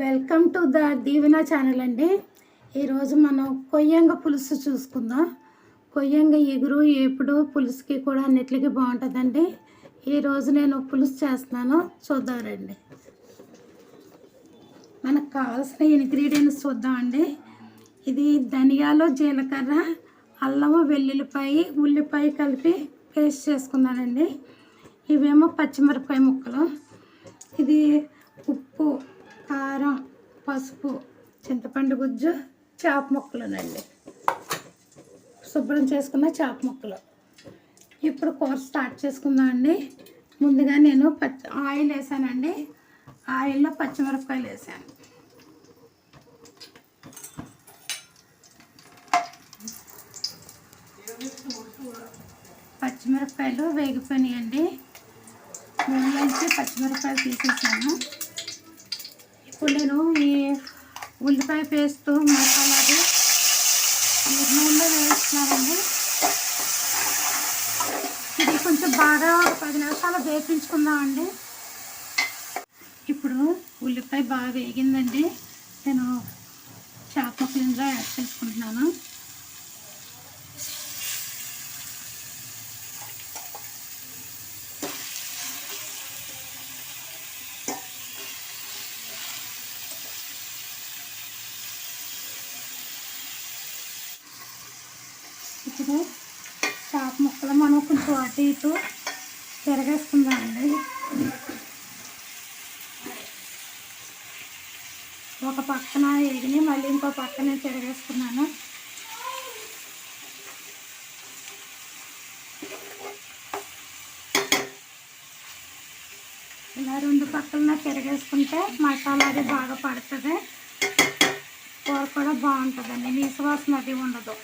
Welcome to the Deevena channel అండి. ఈరోజు మనం కొయ్యంగ పులుసు చూసుకుందాం. కొయ్యంగ ఎగురు ఏపుడు పులుసుకి కూడా అన్నిటికీ బాగుంటుందండి. ఈరోజు నేను పులుసు చేస్తున్నాను. చూద్దామండి మనకు కావాల్సిన ఇంగ్రీడియంట్స్ చూద్దామండి ఇది ధనియాలు జీలకర్ర అల్లము వెల్లుల్లిపాయ ఉల్లిపాయ కలిపి పేస్ట్ చేసుకున్నానండి ఇవేమో పచ్చిమిరపకాయ ముక్కలు. ఇది పసుపు చింతపండు గుజ్జు చేప ముక్కలునండి. శుభ్రం చేసుకున్న చేప ముక్కలు. ఇప్పుడు కూర స్టార్ట్ చేసుకుందామండి ముందుగా నేను పచ్చి ఆయిల్ వేసానండి. ఆయిల్లో పచ్చిమిరపకాయలు వేసాను. పచ్చిమిరపకాయలు వేగిపోయినాయండి. నూనెలోంచి పచ్చిమిరపకాయలు తీసేసాను. ఇప్పుడు నేను ఉల్లిపాయ పేస్ట్ మసాలాది ఈ నూనెలో వేస్తున్నానండి ఇది కొంచెం బాగా ఒక పది నిమిషాలు వేపించుకుందామండి. ఇప్పుడు ఉల్లిపాయ బాగా వేగిందండి. నేను చేప ముక్కలు ఇందులో యాడ్ చేసుకుంటున్నాను. ఇప్పుడు చేప ముక్కలు మనం కొంచెం అటు ఇటు తిరగేసుకుందామండి. ఒక పక్కన ఎగిని మళ్ళీ ఇంకో పక్కన తిరగేసుకున్నాను. ఇలా రెండు పక్కలన తిరగేసుకుంటే మసాలా అది బాగా పడుతుంది. కూర కూడా బాగుంటుందండి. నీసువాసన అది ఉండదు.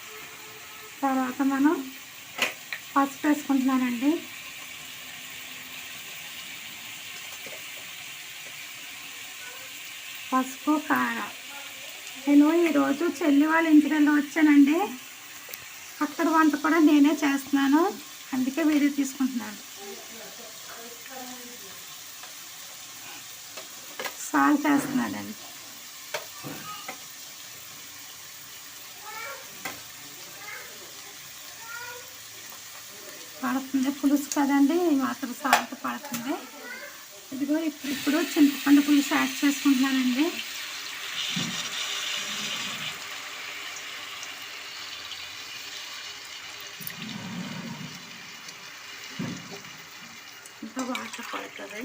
తర్వాత మనం పసుపు వేసుకుంటున్నానండి. పసుపు కారం. నేను ఈరోజు చెల్లి వాళ్ళ ఇంటికెళ్ళి వచ్చానండి. అక్కడ వంట కూడా నేనే చేస్తున్నాను. అందుకే వీడియో తీసుకుంటున్నాను. సాల్ట్ వేస్తున్నానండి. పడుతుంది. పులుసు కదండి మాత్రం సాల్ట్ పడుతుంది. ఇదిగో ఇప్పుడు ఇప్పుడు చింతపండు పులుసు యాడ్ చేసుకుంటున్నానండి. ఇంకా వాటర్ పడుతుంది.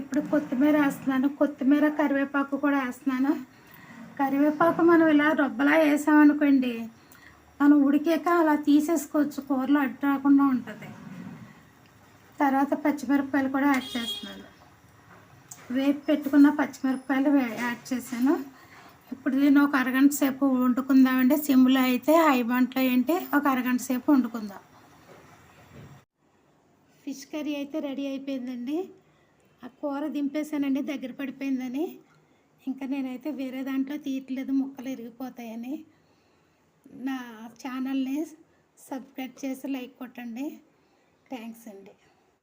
ఇప్పుడు కొత్తిమీర వేస్తున్నాను. కొత్తిమీర కరివేపాకు కూడా వేస్తున్నాను. కరివేపాకు మనం ఇలా రొబ్బలా వేసామనుకోండి మనం ఉడికాక అలా తీసేసుకోవచ్చు. కూరలో అడ్డు రాకుండా ఉంటుంది. తర్వాత పచ్చిమిరపకాయలు కూడా యాడ్ చేస్తున్నాను. వేపు పెట్టుకున్న పచ్చిమిరపకాయలు యాడ్ చేశాను. ఇప్పుడు దీన్ని ఒక అరగంట సేపు వండుకుందామండి. సిమ్లో అయితే హై మంటలో ఏంటి ఒక అరగంట సేపు వండుకుందాం. ఫిష్ కర్రీ అయితే రెడీ అయిపోయిందండి. ఆ కూర దింపేసానండి దగ్గర పడిపోయిందని. ఇంకా నేనైతే వేరే దాంట్లో తీయట్లేదు ముక్కలు ఇరిగిపోతాయని. నా ఛానల్ని సబ్స్క్రైబ్ చేసి లైక్ కొట్టండి. థ్యాంక్స్ అండి.